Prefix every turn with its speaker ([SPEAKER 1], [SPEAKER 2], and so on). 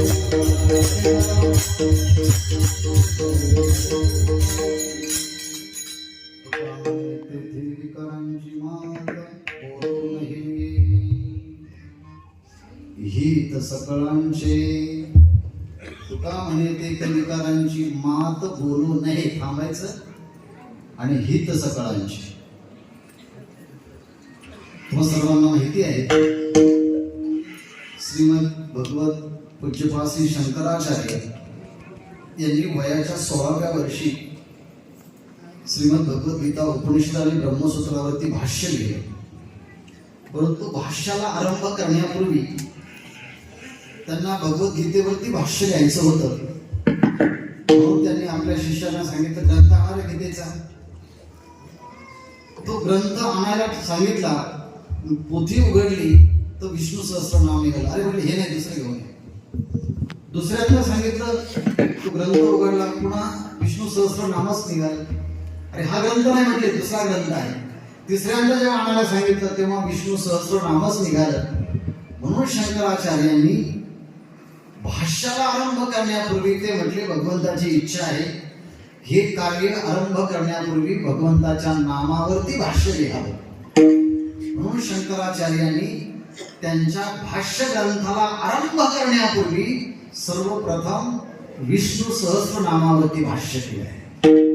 [SPEAKER 1] हित सकळांचे तुका म्हणे ते मात बोलू नये थांबायचं. आणि हित सकळांची तुम्हा सर्वांना माहिती आहे श्रीमद भगवत पूज्यपासी शंकराचार्य यांनी वयाच्या सोळाव्या वर्षी श्रीमद भगवद्गीता उपनिषद आणि ब्रह्मसूत्रावरती भाष्य लिहिले. परंतु भाष्याला आरंभ करण्यापूर्वी त्यांना भगवद्गीतेवरती भाष्य लिहायचं होतं. म्हणून त्यांनी आपल्या शिष्याला सांगितलं ग्रंथ आणा गीतेचा. तो ग्रंथ आणायला सांगितला पोथी उघडली तर विष्णू सहस्त्रनाम निघाला अरे म्हणजे हे नाही दुसरं घेऊन दुसऱ्यातलं सांगितलं तो ग्रंथ उघडला पुन्हा विष्णू सहस्त्रनामच निघालं. अरे हा ग्रंथ नाही म्हणजे दुसरा ग्रंथ आहे. तिसऱ्यांदा जेव्हा आम्हाला सांगितलं तेव्हा विष्णू सहस्र नामच निघालं. म्हणून शंकराचार्यांनी भाष्याला आरंभ करण्यापूर्वी ते म्हटले भगवंताची इच्छा आहे. हे कार्य आरंभ करण्यापूर्वी भगवंताच्या नामावरती भाष्य लिहावं. म्हणून शंकराचार्यांनी त्यांच्या भाष्य ग्रंथाला आरंभ करण्यापूर्वी सर्वप्रथम विष्णू सहस्त्र नामावरती भाष्य केलं आहे.